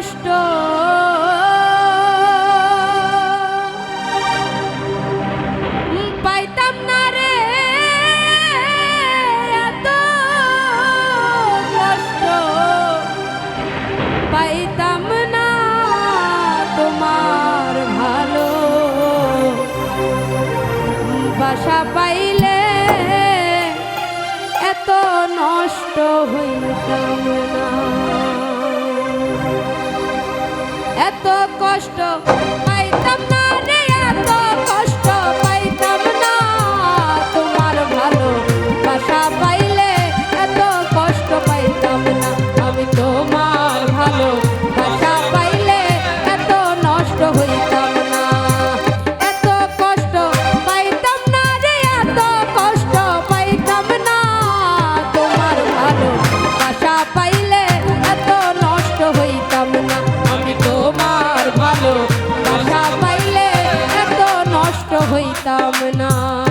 কষ্ট। পাইতাম পাইতাম না তোমার ভালো। বাসা পাইলে এত নষ্ট হইতাম না। এত কষ্ট পারতাম না